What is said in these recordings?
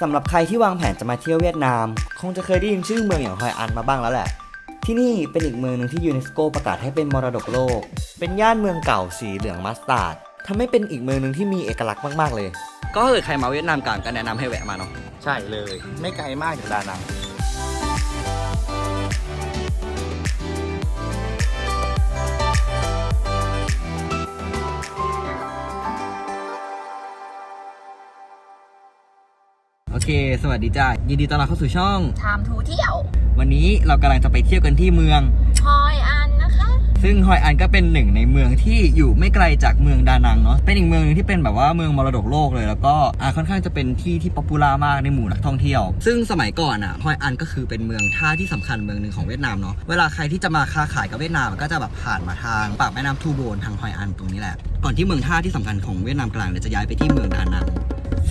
สำหรับใครที่วางแผนจะมาเที่ยวเวียดนาม คงจะเคยได้ยินชื่อเมืองอย่างฮอยอันมาบ้างแล้วแหละ ที่นี่เป็นอีกเมืองหนึ่งที่ยูเนสโกประกาศให้เป็นมรดกโลก เป็นย่านเมืองเก่าสีเหลืองมัสตาร์ดทำให้เป็นอีกเมืองหนึ่งที่มีเอกลักษณ์มากๆเลย ก็ถ้าเกิดใครมาเวียดนามกันก็แนะนำให้แวะมาเนาะ ใช่เลย ไม่ไกลมากจากดานัง สวัสดีจ้ายินดีต้อนรับเข้าสู่ช่องชามทูเที่ยว วันนี้เรากำลังจะไปเที่ยวกันที่เมือง ฮอยอันนะคะ ซึ่งฮอยอันก็เป็นหนึ่งในเมืองที่อยู่ไม่ไกลจากเมืองดานังเนาะ เป็นอีกเมืองหนึงที่เป็นแบบว่าเมืองมรดกโลกเลย แล้วก็อ่าค่อนข้างจะเป็นที่ที่ป๊อปปูล่ามากในหมู่นักท่องเที่ยว ซึ่งสมัยก่อนอะฮอยอันก็คือเป็นเมืองท่าที่สำคัญเมืองหนึ่งของเวียดนามเนาะ เวลาใครที่จะมาค้าขายกับเวียดนามก็จะแบบผ่านมาทางปากแม่น้ำทูโบนทางฮอยอันตรงนี้แหละ ก่อนที่เมืองท่าที่สำคัญของเวียดนามกลางเนี่ยจะย้ายไปที่เมืองดานัง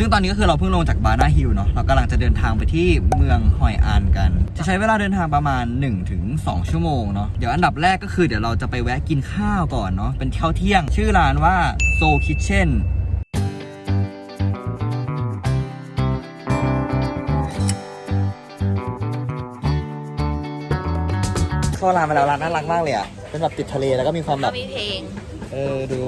ซึ่งตอนนี้ก็คือเราเพิ่งลงจากบาร์นาฮิลเนาะเรากำลังจะเดินทางไปที่เมืองฮอยอันกัน จะใช้เวลาเดินทางประมาณ1-2ถึง2ชั่วโมงเนาะเดี๋ยวอันดับแรกก็คือเดี๋ยวเราจะไปแวะกินข้าวก่อนเนาะเป็นข้าวเที่ยง ชื่อร้านว่า Soul Kitchen เข้าร้านมาแล้วร้านน่ารักมากเลยอะเป็นแบบติดทะเลแล้วก็มีความแบก็บมีเพลงเออดู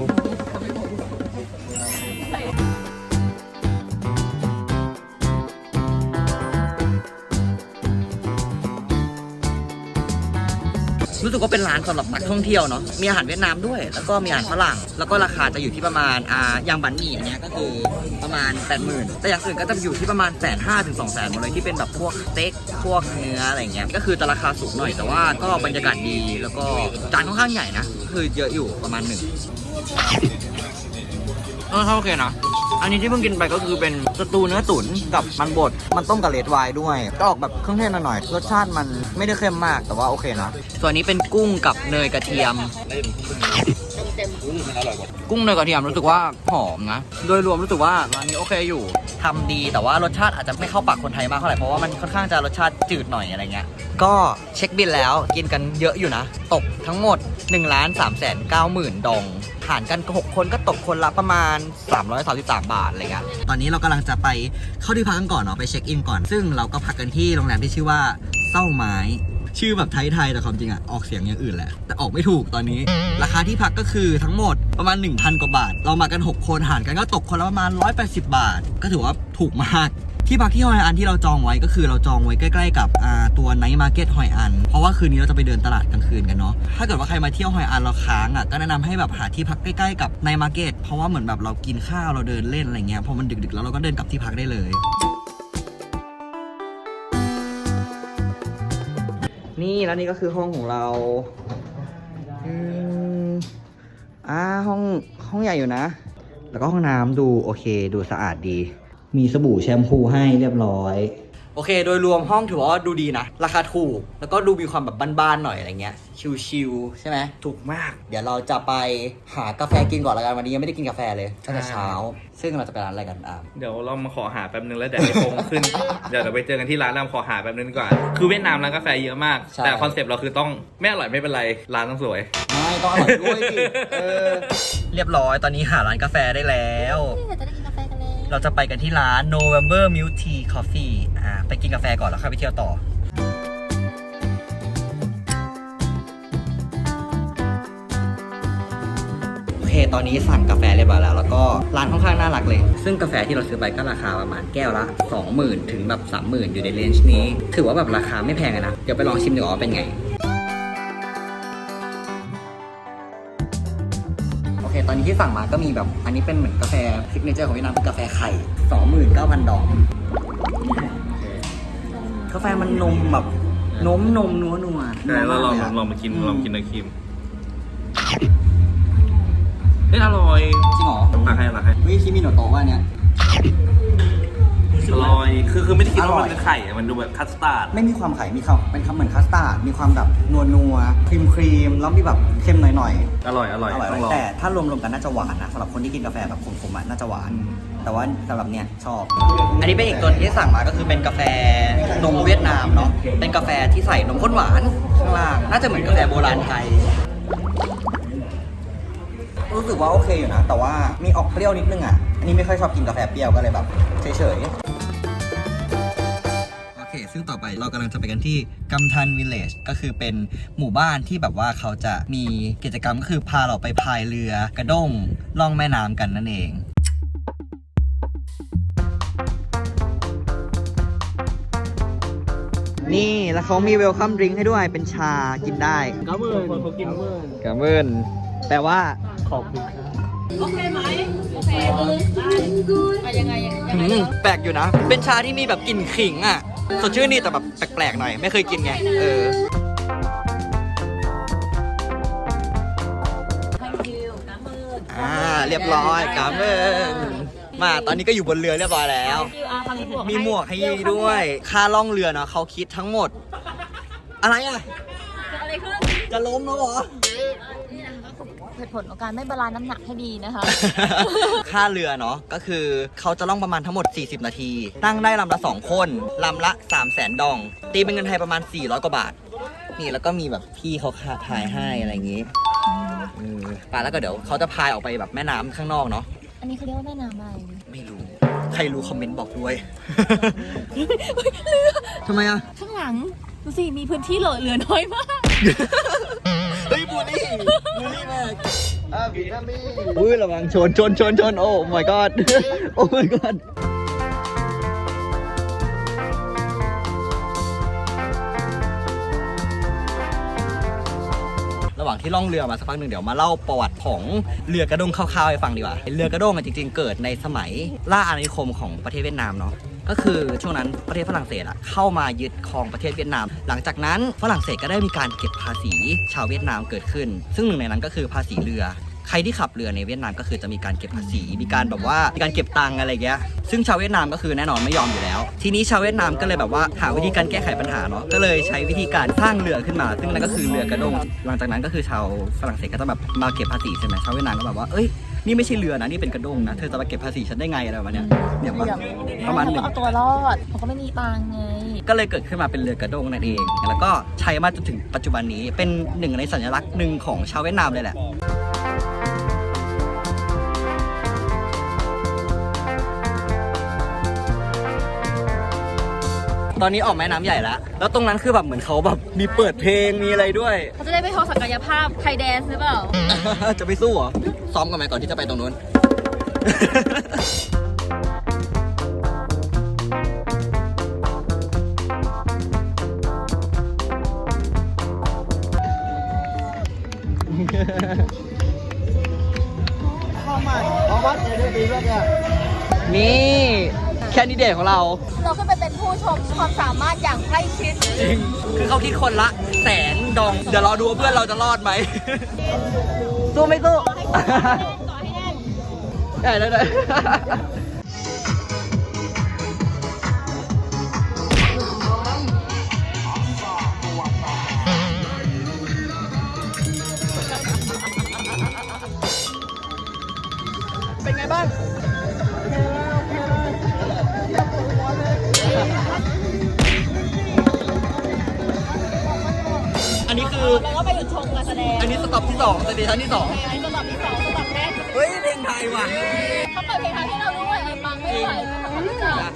รู้สึกว่าเป็นร้านสำหรับนักท่องเที่ยวเนาะมีอาหารเวียดนามด้วย แล้วก็มีอาหารฝรั่ง แล้วก็ราคาจะอยู่ที่ประมาณอ่าอย่างบันหมี่อันเนี้ยก็คือประมาณ 80,000 แต่อย่างอื่นก็จะอยู่ที่ประมาณแสนห้าถึงสองแสนหมดเลยที่เป็นแบบพวกสเต็กพวกเนื้ออะไรเงี้ยก็คือจะราคาสูงหน่อยแต่ว่าก็บรรยากาศดีแล้วก็จานค่อนข้างใหญ่นะคือเยอะอยู่ประมาณหนึ่งเออถ้าโอเคนะ อันนี้ที่เพิ่งกินไปก็คือเป็นสตูเนื้อตุ๋นกับมันบด มันต้มกับเลดไวน์ด้วย ก็ออกแบบเครื่องเทศหน่อยๆรสชาติมันไม่ได้เค็มมากแต่ว่าโอเคนะส่วนนี้เป็นกุ้งกับเนยกระเทียมกุุ้้งเนยกระเทียมรู้สึกว่าหอมนะ โดยรวมรู้สึกว่าร้านนี้โอเคอยู่ทำดีแต่ว่ารสชาติอาจจะไม่เข้าปากคนไทยมากเท่าไหร่เพราะว่ามันค่อนข้างจะรสชาติจืดหน่อยอะไรเงี้ย ก็เช็คบิลแล้วกินกันเยอะอยู่นะ ตกทั้งหมด1ล้าน3แสน9หมื่นดองหารกัน6คนก็ตกคนละประมาณ 333 บาทอะไรเงี้ยตอนนี้เรากำลังจะไปเข้าที่พักกันก่อนเนาะไปเช็คอินก่อน ซึ่งเราก็พักกันที่โรงแรมที่ชื่อว่าเศร้าไม้ ชื่อแบบไทยๆแต่ความจริงอะออกเสียงอย่างอื่นแหละ แต่ออกไม่ถูกตอนนี้ ราคาที่พักก็คือทั้งหมดประมาณ 1,000 กว่าบาท เรามากัน 6 คนหารกันก็ตกคนละประมาณ 180 บาท ก็ถือว่าถูกมากที่พักที่ฮอยอันที่เราจองไว้ก็คือเราจองไว้ใกล้ ๆ กับตัวไนท์มาร์เก็ตฮอยอัน เพราะว่าคืนนี้เราจะไปเดินตลาดกลางคืนกันเนาะถ้าเกิดว่าใครมาเที่ยวฮอยอันเราค้างอะก็แนะนำให้แบบหาที่พักใกล้ๆกับไนท์มาร์เก็ตเพราะว่าเหมือนแบบเรากินข้าวเราเดินเล่นอะไรเงี้ยพอมันดึกๆแล้วเราก็เดินกลับที่พักได้เลย นี่แล้วนี่ก็คือห้องของเราอืมอ่าห้องห้องใหญ่อยู่นะ แล้วก็ห้องน้ำดูโอเค ดูสะอาดดี มีสบู่แชมพูให้เรียบร้อย โอเค โดยรวมห้องถือว่าดูดีนะ ราคาถูก แล้วก็ดูมีความแบบบ้านๆหน่อยอะไรเงี้ย ชิลๆใช่ไหม ถูกมาก เดี๋ยวเราจะไปหากาแฟกินก่อนละกันวันนี้ยังไม่ได้กินกาแฟเลยตั้งแต่เช้า ซึ่งเราจะไปร้านอะไรกันอะเดี๋ยวเรามาขอหาแป๊บนึงแล้วเดี๋ยวให้โงขึ้น เดี๋ยวเราไปเจอกันที่ร้านเราขอหาแป๊บนึงดีกว่าคือเวียดนามร้านกาแฟเยอะมากใช่แต่คอนเซปต์เราคือต้องไม่อร่อยไม่เป็นไร ร้านต้องสวย ไม่ต้องอร่อยด้วยสิเออ เรียบร้อย ตอนนี้หาร้านกาแฟได้แล้ว นี่เราจะได้ เราจะไปกันที่ร้าน November Milk Tea Coffee อ่าไปกินกาแฟก่อนแล้วค่อยไปเที่ยวต่อโอเคตอนนี้สั่งกาแฟเรียบร้อยแล้ว แล้วก็ร้านค่อนข้างน่ารักเลย ซึ่งกาแฟที่เราซื้อไปก็ราคาประมาณแก้วละ 20,000 ถึงแบบ 30,000 อยู่ในเลนจ์นี้ ถือว่าแบบราคาไม่แพงอะนะ เดี๋ยวไปลองชิมดูว่าเป็นไง ตอนนี้ที่สั่งมาก็มีแบบ อันนี้เป็นเหมือนกาแฟซิกเนเจอร์ของเวียดนามคือกาแฟไข่ 29,000 ดอง กาแฟมันนมแบบนมนมนัวนัวใช่เราลองนัวมากลองมากินอืลองกินเนยครีมเฮ้ยอร่อยจริงเหรอตักให้ตักให้วิคิมิโนโตะว่าเนี้ย อร่อย คือคือไม่ได้คิดว่าอร่มัอยนเป็นไข่อะมันดูแบบคัสตาร์ด ไม่มีความไข่มีความเป็นคำเหมือนคัสตาร์ด มีความแบบนัวนัวครีมครีมแล้วมีแบบเค็มหน่อยหน่อยอร่อยอร่อยอร่อยต้องลองแต่ถ้ารวมๆกันน่าจะหวานนะสำหรับคนที่กินกาแฟแบบขมๆอะน่าจะหวาน แต่ว่าสำหรับเนี้ยชอบ อันนี้เป็นอีกตัวที่สั่งมาก็คือเป็นกาแฟนมเวียดนามเนาะ เป็นกาแฟที่ใส่นมข้นหวานข้างล่าง น่าจะเหมือนกาแฟโบราณไทย รู้สึกว่าโอเคอยู่นะ แต่ว่ามีออกเปรี้ยวนิดนึงอะ อันนี้ไม่ค่อยชอบกินกาแฟเปรี้ยวก็เลยแบบเฉยๆ ซึ่งต่อไปเรากำลังจะไปกันที่กัมทันวิลเลจก็คือเป็นหมู่บ้านที่แบบว่าเขาจะมีกิจกรรมก็คือพาเราไปพายเรือกระด้งล่องแม่น้ำกันนั่นเองนี่แล้วเขามีเวลคัมดริงให้ด้วยเป็นชากินได้ก็เมื่อนเขากินเมื่อนกระเมินแปลว่าขอบคุณอืมแปลกอยู่นะ เป็นชาที่มีแบบกลิ่นขิงอะ สดชื่นนี่แต่แบบแปลกๆหน่อย ไม่เคยกินไง เออ อ่า เรียบร้อยกาเมินมาตอนนี้ก็อยู่บนเรือเรียบร้อยแล้ว มีหมวกให้ยีด้วย ค่าล่องเรือเนาะเขาคิดทั้งหมด อะไรอะอะไรขึ้นจะล้มแล้วเหรอนี่นะคะก็ เหตุผลของการไม่บาลานซ์น้ำหนักให้ดีนะคะ ค่าเรือเนาะก็คือเขาจะล่องประมาณทั้งหมด 40 นาที นั่งได้ลำละ 2 คนลำละ 3 0 0แสนดอง ตีเป็นเงินไทยประมาณ 400 กว่าบาท นี่แล้วก็มีแบบพี่เขาคาพายให้อะไรอย่างงี้เออป่าแล้วก็เดี๋ยวเขาจะพายออกไปแบบแม่น้ำข้างนอกเนาะอันนี้เขาเรียกว่าแม่น้ำอะไรไม่รู้ ใครรู้คอมเมนต์บอกด้วย ทำไมอะข้างหลังดูสิมีพื้นที่เหลือเหลือน้อยมาก เฮ้ยบูลลี่บูลลี่มากอุ้ยระวังชนชนชนชนโอ้ my god โอ้ my god ระหว่างที่ล่องเรือมาสักพักหนึ่งเดี๋ยวมาเล่าประวัติของเรือกระด้งคร่าวๆให้ฟังดีกว่า เรือกระด้งอะจริงๆ เกิดในสมัยล่าอาณานิคมของประเทศเวียดนามเนาะ ก็คือช่วงนั้นประเทศฝรั่งเศสอะเข้ามายึดครองประเทศเวียดนาม หลังจากนั้นฝรั่งเศสก็ได้มีการเก็บภาษีชาวเวียดนามเกิดขึ้น ซึ่งหนึ่งในนั้นก็คือภาษีเรือใครที่ขับเรือในเวียดนามก็คือจะมีการเก็บภาษี มีการแบบว่ามีการเก็บตังอะไรเงี้ย ซึ่งชาวเวียดนามก็คือแน่นอนไม่ยอมอยู่แล้ว ทีนี้ชาวเวียดนามก็เลยแบบว่าหาวิธีการแก้ไขปัญหาเนาะ ก็เลยใช้วิธีการสร้างเรือขึ้นมา ซึ่งนั่นก็คือเรือกระด้ง หลังจากนั้นก็คือชาวฝรั่งเศสก็จะแบบมาเก็บภาษีใช่ไหมชาวเวียดนามก็แบบว่า เอ้ย นี่ไม่ใช่เรือนะ นี่เป็นกระด้งนะ เธอจะมาเก็บภาษีฉันได้ไงอะไรประมาณเนี้ยเนี่ยว่าประมาณหนึ่ง เอาตัวรอดเขาก็ไม่มีตังค์ไง ก็เลยเกิดขึ้นมาเป็นเรือกระด้งนั่นเอง แล้วก็ใช้มาจนถึงปัจจุบันนี้ เป็นหนึ่งในสัญลักษณ์หนึ่งของชาวเวียดนามเลยแหละ ตอนนี้ออกแม่น้ำใหญ่แล้ว แล้วตรงนั้นคือแบบเหมือนเขาแบบมีเปิดเพลงมีอะไรด้วย เขาจะได้ไปโชว์ศักยภาพใครแดนซ์หรือเปล่า จะไปสู้เหรอ ซ้อมกันไหมก่อนที่จะไปตรงนู้น นี่ แคนดิเดตของเรา มความสามารถอย่างใกล้ชิดจริง คือเขาคิดคนละแสนดอง เดี๋ยวเราดูว่าเพื่อนเราจะรอดไหมสู้ไม่สู้ต่อให้แน่นได้ได้ได้เป็นไงบ้าง อันนี้คือ แล้วก็ไปหยุดชมการแสดงอันนี้สต็อปที่สองสเตชันที่สองอันนี้สลับที่สองสลับแรกเฮ้ยเพลงไทยว่ะเขาเปิดเพลงไทยให้เราด้วยไอ้ปังไม่ไหวเขาไม่จับ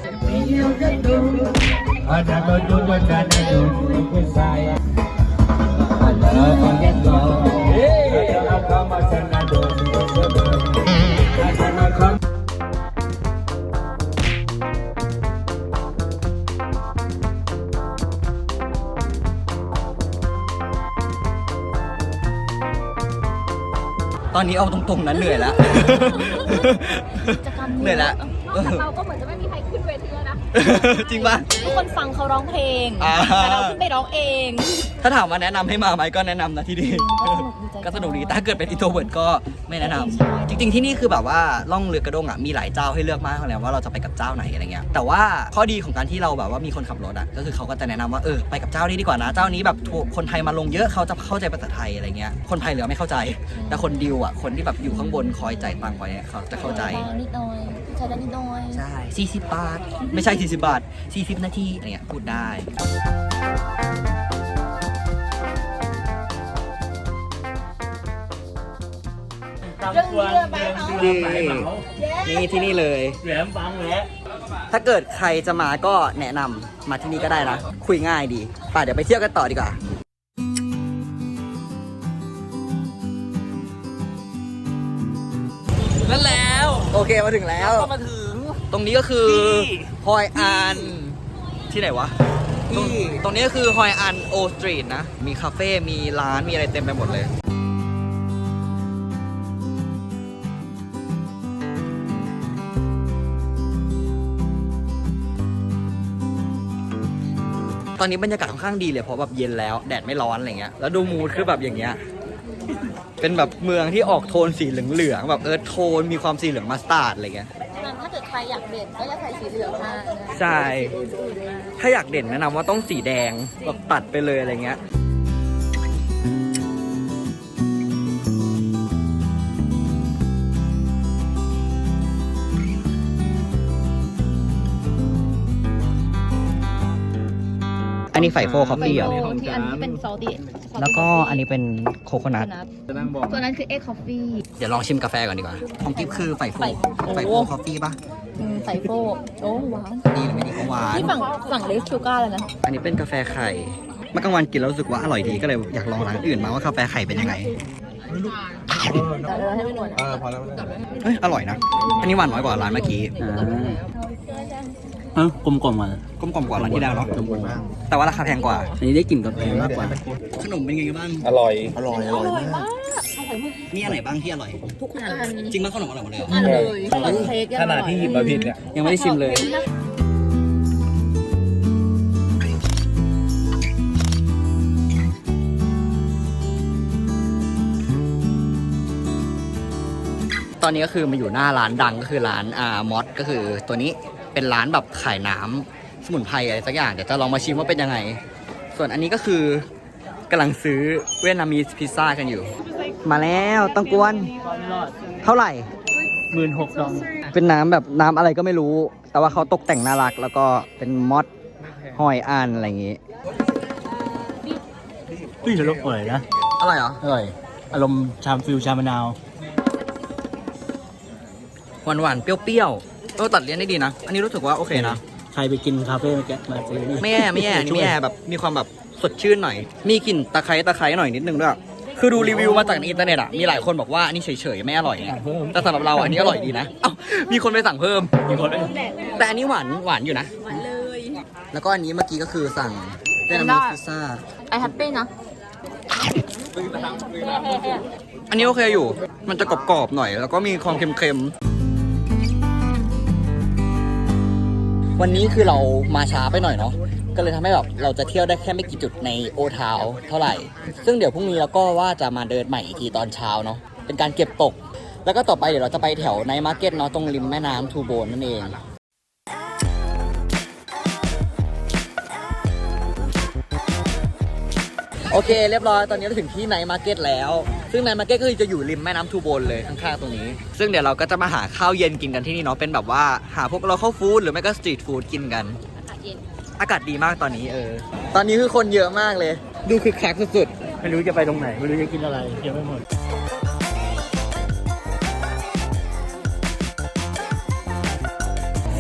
Ada dodol dan ada dodol saya. Ada paket Ada agama dan ตอนนี้เอาตรงๆนั้นเหนื่อยแล้วจะกรรมเหนื่อยแล้วนอกจากเราก็เหมือนจะ จริงป่ะ ทุกคนฟังเขาร้องเพลงอ่า แต่เราขึ้นไปร้องเองถ้าถามว่าแนะนำให้มาไหมก็แนะนำนะที่นี่ก็สนุกดีใจก็สนุกดีแต่ถ้าเกิดเป็นอินโทรเวิร์ดก็ไม่แนะนำใช่จริง ๆ ที่นี่คือแบบว่าล่องเรือกระด้งอะมีหลายเจ้าให้เลือกมากเลยว่าเราจะไปกับเจ้าไหนอะไรเงี้ยแต่ว่าข้อดีของการที่เราแบบว่ามีคนขับรถอะก็คือเขาก็จะแนะนำว่าเออไปกับเจ้านี้ดีกว่านะเจ้านี้แบบถูกคนไทยมาลงเยอะเขาจะเข้าใจภาษาไทยอะไรเงี้ยคนพายเรือไม่เข้าใจ แต่คนดิวอะคนที่แบบอยู่ข้างบนคอยจ่ายตังค์ไว้อะเขาจะเข้าใจ นิดหน่อย ใช้ได้นิดหน่อยใช่ 40 บาท ไม่ใช่ 40 บาท 40 นาทีอะไรเงี้ยพูดได้ Tam quan นี่นี่ที่นี่เลย Rẻm bạn lẽ ถ้าเกิดใครจะมาก็แนะนำมาที่นี่ก็ได้นะ คุยง่ายดีป่ะเดี๋ยวไปเที่ยวกันต่อดีกว่า นั่นแล้ว โอเคมาถึงแล้ว ก็มาถึง ตรงนี้ก็คือที่ ฮอยอัน ที่ไหนวะ ตรงตรงนี้ก็คือฮอยอันโอสตรีทนะ มีคาเฟ่ มีร้าน มีอะไรเต็มไปหมดเลย ตอนนี้บรรยากาศค่อนข้างดีเลยเพราะแบบเย็นแล้ว แดดไม่ร้อนอะไรเงี้ย แล้วดูมูดคือแบบอย่างเงี้ย เป็นแบบเมืองที่ออกโทนสีเหลืองๆแบบเอิร์ธโทนมีความสีเหลืองมัสตาร์ดอะไรเงี้ยถ้าเกิดใครอยากเด่นก็จะใส่สีเหลืองมานะใช่ ถ้าอยากเด่นแนะนำว่าต้องสีแดงแบบตัดไปเลยอะไรเงี้ย อันนี้ไฟโฟคอฟฟี่เหรอ ที่อันนี้เป็นซอสดิแล้วก็อันนี้เป็นโคโคนัท จะนั่งบอกตัวนั้นคือเอ็กคอฟฟี่ เดี๋ยวลองชิมกาแฟก่อนดีกว่า ของกิฟคือไฟโฟไฟโฟไฟโฟคอฟฟี่ปะใส่โฟโอ้หวานดีหรือไม่ดีก็หวานที่ฝั่งฝั่งเลสชูการ์เลยนะ อันนี้เป็นกาแฟไข่เมื่อกลางวันกินแล้วรู้สึกว่าอร่อยดีก็เลยอยากลองร้านอื่นมาว่ากาแฟไข่เป็นยังไงแต่เราให้ไม่หมดนะเฮ้ยอร่อยนะ อันนี้หวานน้อยกว่าร้านเมื่อกี้ เอ้ากลมกล่อมๆอะกลมกล่อมกว่าร้านที่แล้วเนาะแต่ว่าราคาแพงกว่า อันนี้ได้กลิ่นกาแฟมากกว่า ขนมเป็นไงบ้าง อร่อย อร่อยมากนี่อันไหนบ้างที่อร่อย ทุกอันจริงมั้ยขนมอร่อยหมดเลยเหรออันเลยขนมเค้กยังขอนาดร่อยที่หยิบมาผิดเนี่ยยังไม่ได้ชิมเลยตอนนี้ก็คือมาอยู่หน้าร้านดังก็คือร้านอ่ามอสก็คือตัวนี้ เป็นร้านแบบขายน้ำสมุนไพรอะไรสักอย่างเดี๋ยวจะลองมาชิมว่าเป็นยังไง ส่วนอันนี้ก็คือกำลังซื้อเวียดนามีพิซซ่ากันอยู่ มาแล้วตังกวน เท่าไหร่หมื่นหกดองเป็นน้ำแบบน้ำอะไรก็ไม่รู้ แต่ว่าเขาตกแต่งน่ารัก แล้วก็เป็นมอสหอยอันอะไรอย่างงี้เฮ้ยแล้วอร่อยนะอร่อยเหรออร่อยอารมณ์ชามฟิลชามะนาวหวานหวานๆเปรี้ยวๆ เออตัดเลี่ยนได้ดีนะ อันนี้รู้สึกว่าโอเคนะ ใครไปกินคาเฟ่เมื่อกี้มาซื้อนี่ไม่แย่ไม่แย่อันนี้ไม่แย่แบบมีความแบบสดชื่นหน่อย มีกลิ่นตะไคร้ตะไคร้หน่อยนิดนึงด้วย คือดูรีวิวมาจากในอินเทอร์เน็ตอะมีหลายคนบอกว่าอันนี้เฉยๆไม่อร่อยไงแต่สำหรับเราอันนี้อร่อยดีนะเอ้ามีคนไปสั่งเพิ่ม มีคนได้แต่อันนี้หวานหวานอยู่นะ หวานเลย แล้วก็อันนี้เมื่อกี้ก็คือสั่งเป็นน้ำพิซซ่าไอแฮปปี้นะอันนี้โอเคอยู่ มันจะกรอบๆหน่อย แล้วก็มีความเค็มๆ วันนี้คือเรามาช้าไปหน่อยเนาะก็เลยทำให้แบบเราจะเที่ยวได้แค่ไม่กี่จุดในโอทาวเท่าไหร่ ซึ่งเดี๋ยวพรุ่งนี้เราก็ว่าจะมาเดินใหม่อีกทีตอนเช้าเนาะเป็นการเก็บตก แล้วก็ต่อไปเดี๋ยวเราจะไปแถวในมาร์เก็ตเนาะตรงริมแม่น้ำทูโบนนั่นเอง โอเค เรียบร้อยตอนนี้เราถึงที่ไนท์มาร์เก็ตแล้ว ซึ่งไนท์มาร์เก็ตก็คือจะอยู่ริมแม่น้ำทูโบนเลยข้างๆตรงนี้ ซึ่งเดี๋ยวเราก็จะมาหาข้าวเย็นกินกันที่นี่เนาะเป็นแบบว่าหาพวกเราเข้าฟู้ดหรือไม่ก็สตรีทฟู้ดกินกัน อากาศเย็นอากาศดีมากตอนนี้เออ ตอนนี้คือคนเยอะมากเลย ดูคึกคักสุดไม่รู้จะไปตรงไหน ไม่รู้จะกินอะไรยังไม่หมด ๆ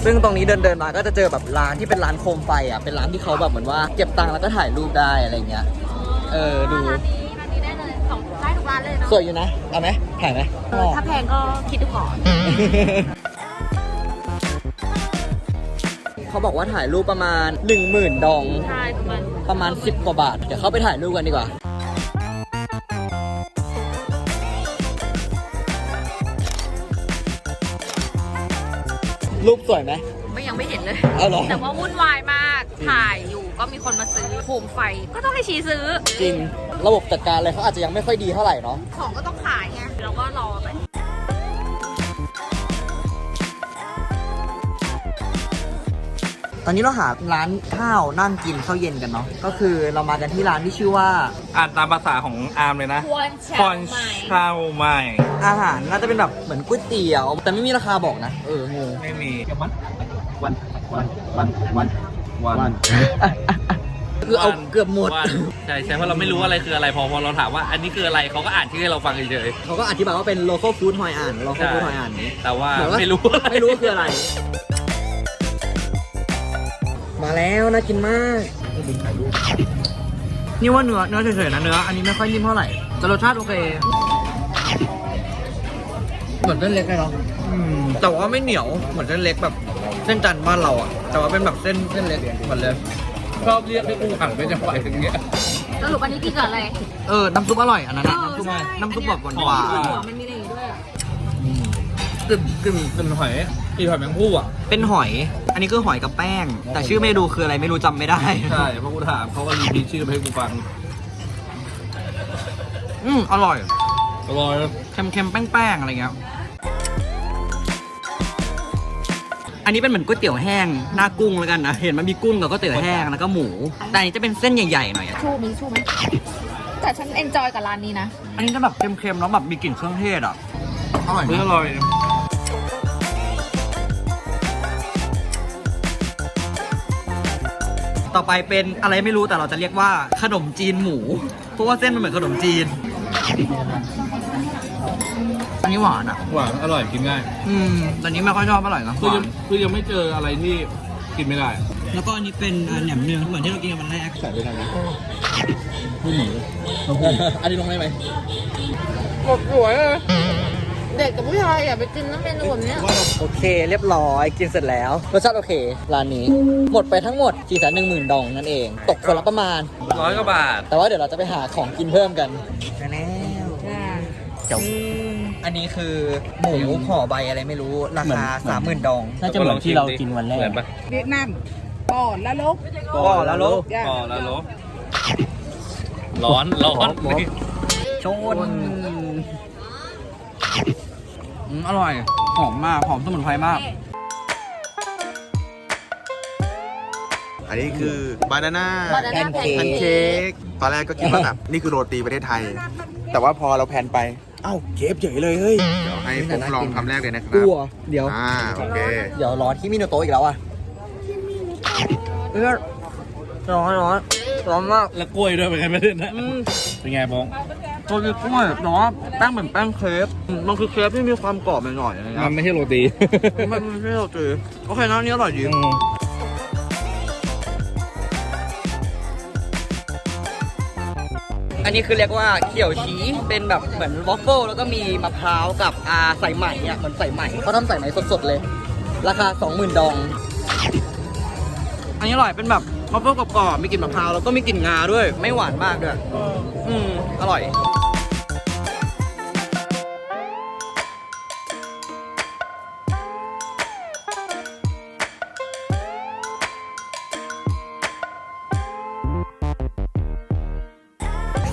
ซึ่งตรงนี้เดินเดินๆมาก็จะเจอแบบร้านที่เป็นร้านโคมไฟอะ เป็นร้านที่เขาแบบเหมือนว่าเก็บตังค์แล้วก็ถ่ายรูปได้อะไรเงี้ย เออดู ร้านนี้ร้านนี้ได้เลยสองได้ทุกร้านเลยเนาะสวยอยู่นะ เอาไหมถ่ายไหมเออถ้าแพงก็คิดดูก่อน เขาบอกว่าถ่ายรูปประมาณ 1 0,000 ดอง ใช่ประมาณประมาณ 10 กว่าบาท เดี๋ยวเข้าไปถ่ายรูปกันดีกว่า รูปสวยไหม ไม่ยังไม่เห็นเลย เอาเหรอ แต่ว่าวุ่นวายมาก ถ่ายอยู่ ก็มีคนมาซื้อโคมไฟก็ต้องให้ชี้ซื้อจริง ระบบจัดการอะไรเขาอาจจะยังไม่ค่อยดีเท่าไหร่เนาะของก็ต้องขายไงเราก็รอไปตอนนี้เราหาร้านข้าวนั่งกินข้าวเย็นกันเนาะก็คือเรามากันที่ร้านที่ชื่อว่า อ่านตามภาษาของอาร์มเลยนะควรคอนเช่าใหม่ อาหารน่าจะเป็นแบบเหมือนก๋วยเตี๋ยว แต่ไม่มีราคาบอกนะ เอองง ไม่มี วันวันวันวัน วันวัน คือเอาเกือบหมด วันใช่ใช่เพราะเราไม่รู้อะไรคืออะไรพอพอเราถามว่าอันนี้คืออะไรเขาก็อ่านชื่อให้เราฟังเฉยเขาก็อธิบายว่าเป็น local food หอยอ่าน local food หอยอ่านนี้ๆแต่ว่าเหมือนว่า ไม่รู้อะไรไม่รู้ว่าคืออะไร มาแล้วน่ากินมาก นี่ว่าเนื้อเนื้อเฉยๆนะเนื้อ อันนี้ไม่ค่อยนิ่มเท่าไหร่ แต่รสชาติโอเค เหมือนเส้นเล็กเลยเนาะอืมแต่ว่าไม่เหนียว เหมือนเส้นเล็กแบบ เส้นจันทร์บ้านเราอะแต่ว่าเป็นแบบเส้นเส้นเล็กเหมือนเลย ชอบเรียกให้กูหันไปจังหวะอย่างเงี้ย สรุปอันนี้กินกับอะไรเออ น้ำซุปอร่อยอันนั้นอะน้ำซุปใช่น้ำซุปแบบหวานหหวาอมนหัวมันมีอะไรอยู่ด้วยอะกึ่นกึ่นกึ่นหอยอีหอยแมงผู้อะ เป็นหอย อันนี้คือหอยกับแป้ง แต่ชื่อเมนูคืออะไรไม่รู้จำไม่ได้ ใช่เพราะกูถามเขาก็รีพีทชื่อไปให้กูฟังอืมอร่อย อร่อย เค็มๆ แป้งๆ อะไรเงี้ย อันนี้เป็นเหมือนก๋วยเตี๋ยวแห้งหน้ากุ้งแล้วกันนะเห็นมันมีกุ้งกับก๋วยเตี๋ยวแห้งแล้วก็หมู แต่อันนี้จะเป็นเส้นใหญ่ๆหน่อยอะชูมีชูไหมแต่ฉันเอนจอยกับร้านนี้นะ อันนี้จะแบบเค็มๆแล้วแบบมีกลิ่นเครื่องเทศอะอร่อยเฮ้ยอนะร่อยต่อไปเป็นอะไรไม่รู้แต่เราจะเรียกว่าขนมจีนหมู เพราะว่าเส้นมันเหมือนขนมจีน อันนี้หวานอะ หวานอร่อยกินง่ายอืมแต่นี้ไม่ค่อยชอบอร่อยนะคือยังคือยังไม่เจออะไรที่กินไม่ได้แล้วก็อันนี้เป็นอ่าแหนมเนืองเหมือนที่เรากินกันวันแรก ใส่ไปทางนี้อันนี้ลงได้ไหมกดสวยเลยเด็กกับผู้ชายอย่าไปกินน้ำเมนูแบบเนี้ย โอเค เรียบร้อยกินเสร็จแล้วรสชาติโอเคร้านนี้ หมดไปทั้งหมด4ี่แสนหนึ่งหมื่นดองนั่นเอง ตกคนละประมาณ ร้อยกว่าบาท แต่ว่าเดี๋ยวเราจะไปหาของกินเพิ่มกันแล้ วเดี๋ยวอันนี้คือหมูห่อใบอะไรไม่รู้ ราคาสามหมื่นดอง น่าจะเหมือนที่เรากินวันแรก เหมือนปะเวียดนามปอดละลกก็แล้วลูกปอแล้วลบร้อน ร้อนร้อนนี่ชนอืมอร่อย หอมมาก หอมสมุนไพรมาก อันนี้คือบานาน่าบานาน่าแพนแพนเค้เค้กตอนแรกก็คิดว่าแบบนี่คือโรตีประเทศไทย แต่ว่าพอเราแพนไป เอ้าเคฟเฉยเลยเฮ้ยเดี๋ยวให้ผมลองคำแรกเลยนะครับกลัวเดี๋ยว อ่าโอเคเดี๋ยวร้อนที่มิโนโตะอีกแล้วอะเออร้อนร้อนร้อนมากแล้วกล้วยด้วยเป็นไงไม่ได้นะอืมเป็นไงบ้องตัวนี้กล้วยแต่ว่าแป้งเหมือนแป้งเครปอืมมันคือเครปที่มีความกรอบหน่อยๆอะไรเงี้มันยไม่ใช่โรตี มันไม่ใช่เราจือโอเคนะอันนี้อร่อยดีอั นนี้คือเรียกว่าเขียวชี้เป็นแบบเหมือนวอฟเฟิลแล้วก็มีมะพร้าวกับอาใส่ใหม่อะเหมือนใส่ใหม่เขาทำใส่ใหม่สดๆเลย ราคา 20,000 ดอง อันนี้อร่อยเป็นแบบวอฟเฟิลกรอบๆมีกลิ่นมะพร้าวแล้วก็มีกลิ่นงาด้วย ไม่หวานมากด้วย อืมอร่อย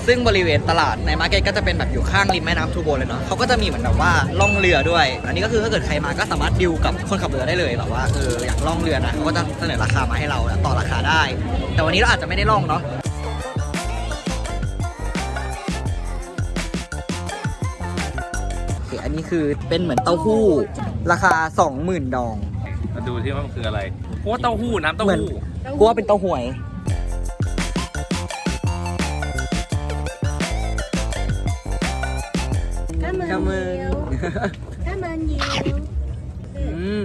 ซึ่งบริเวณตลาดในมาร์เก็ตก็จะเป็นแบบอยู่ข้างริมแม่น้ำทูโบเลยเนาะเขาก็จะมีเหมือนแบบว่าล่องเรือด้วย อันนี้ก็คือถ้าเกิดใครมาก็สามารถดิวกับคนขับเรือได้เลยแบบว่าเอออยากล่องเรือนะเขาก็จะเสนอราคามาให้เราต่อราคาได้ แต่วันนี้เราอาจจะไม่ได้ล่องเนาะโอเคอันนี้คือเป็นเหมือนเต้าหู้ ราคา 20,000 ดอง มาดูที่ว่ามันคืออะไรเพราะว่าเต้าหู้น้ำเต้าเหมือนหู้ กูว่าเป็นเต้าหวย Cảm ơn nhiều อืม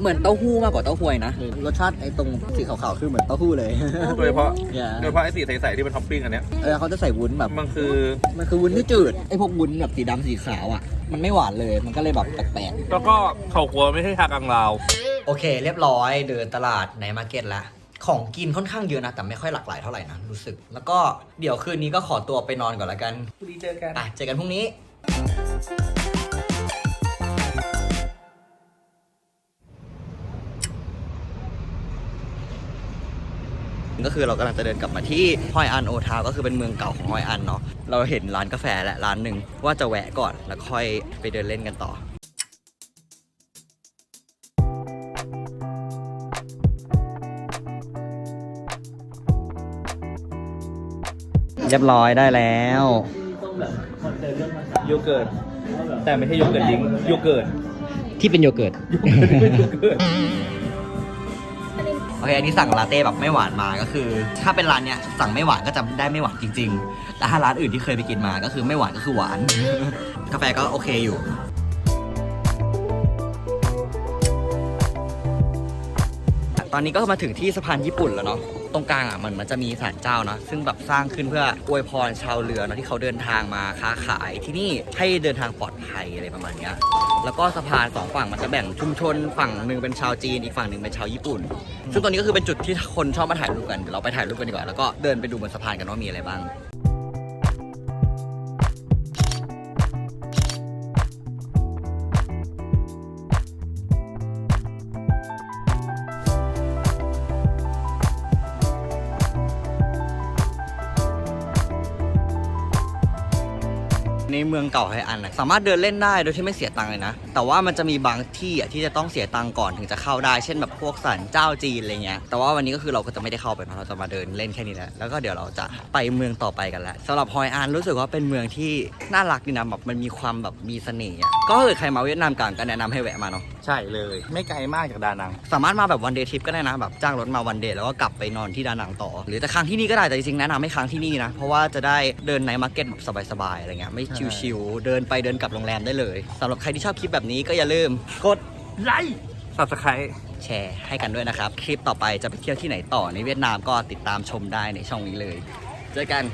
เหมือนเต้าหู้มากกว่าเต้าหวยนะ รสชาติไอ้ตรงสีขาวๆ คือเหมือนเต้าหู้เลย โดยเฉพาะอย่าโดยเฉพาะไอ้สีใสๆที่เป็นท็อปปิ้งอันเนี้ยเออเขาจะใส่วุ้นแบบ มันคือมันคือวุ้นที่จืด ไอ้พวกวุ้นแบบสีดำสีขาวอะ มันไม่หวานเลย มันก็เลยแบบแปลกแล้วก็เข่ากัวไม่ใช่ชากังลาว ๆ โอเค เรียบร้อยเดินตลาดในมาร์เก็ตแล้ว ของกินค่อนข้างเยอะนะ แต่ไม่ค่อยหลากหลายเท่าไหร่นะ รู้สึก แล้วก็เดี๋ยวคืนนี้ก็ขอตัวไปนอนก่อนละกันพรุ่งนี้เจอกันอะเจอกันพรุ่งนี้ ก็คือเรากำลังจะเดินกลับมาที่ฮอยอันโอทาวก็คือเป็นเมืองเก่าของฮอยอันเนาะเราเห็นร้านกาแฟและร้านหนึ่งว่าจะแวะก่อนแล้วค่อยไปเดินเล่นกันต่อเรียบร้อยได้แล้วโยเกิร์ตแต่ไม่ใช่โยเกิร์ตลิงโยเกิร์ตที่เป็นโยเกิร์ต โอเคอันนี้สั่งลาเต้แบบไม่หวานมาก็คือ ถ้าเป็นร้านเนี้ยสั่งไม่หวานก็จะได้ไม่หวานจริง ๆ แต่ถ้าร้านอื่นที่เคยไปกินมาก็คือไม่หวานก็คือหวาน กาแฟก็โอเคอยู่ตอนนี้ก็มาถึงที่สะพานญี่ปุ่นแล้วเนาะ ตรงกลางอะมันมันจะมีศาลเจ้าเนาะซึ่งแบบสร้างขึ้นเพื่ออวยพรชาวเรือเนาะที่เขาเดินทางมาค้าขายที่นี่ให้เดินทางปลอดภัยอะไรประมาณเนี้ยแล้วก็สะพานสองฝั่งมันจะแบ่งชุมชนฝั่งหนึ่งเป็นชาวจีนอีกฝั่งหนึ่งเป็นชาวญี่ปุ่น ซึ่งตอนนี้ก็คือเป็นจุดที่คนชอบมาถ่ายรูปกันเดี๋ยวเราไปถ่ายรูปกันดีกว่าแล้วก็เดินไปดูบนสะพานกันว่ามีอะไรบ้าง เมืองเก่าไฮอันนะสามารถเดินเล่นได้โดยที่ไม่เสียตังค์เลยนะ แต่ว่ามันจะมีบางที่อะที่จะต้องเสียตังค์ก่อนถึงจะเข้าได้ เช่นแบบพวกสันเจ้าจีนอะไรเงี้ย แต่ว่าวันนี้ก็คือเราก็จะไม่ได้เข้าไปเพราะเราจะมาเดินเล่นแค่นี้แหละ แล้วก็เดี๋ยวเราจะไปเมืองต่อไปกันแล้วสำหรับฮอยอันรู้สึกว่าเป็นเมืองที่น่ารักดีนะแบบมันมีความแบบมีเสน่ห์อะก็ถ้าเกิดใครมาเวียดนามกลางก็แนะนำให้แวะมาเนาะใช่เลย ไม่ไกลมากจากดานัง สามารถมาแบบวันเดย์ทริปก็ได้นะแบบจ้างรถมาวันเดย์แล้วก็กลับไปนอนที่ดานังต่อ หรือจะค้างที่นี่ก็ได้แต่จริงๆแนะนำให้ค้างที่นี่นะเพราะว่าจะได้เดินในมาร์เก็ตแบบสบายๆอะไรเงี้ยไม่ชิวๆเดินไปเดินกลับโรงแรมได้เลยสำหรับใครที่ชอบคลิปแบบนี้ก็อย่าลืมกดไลค์สับสไครแชร์ให้กันด้วยนะครับ คลิปต่อไปจะไปเที่ยวที่ไหนต่อในเวียดนามก็ติดตามชมได้ในช่องนี้เลย เจอกัน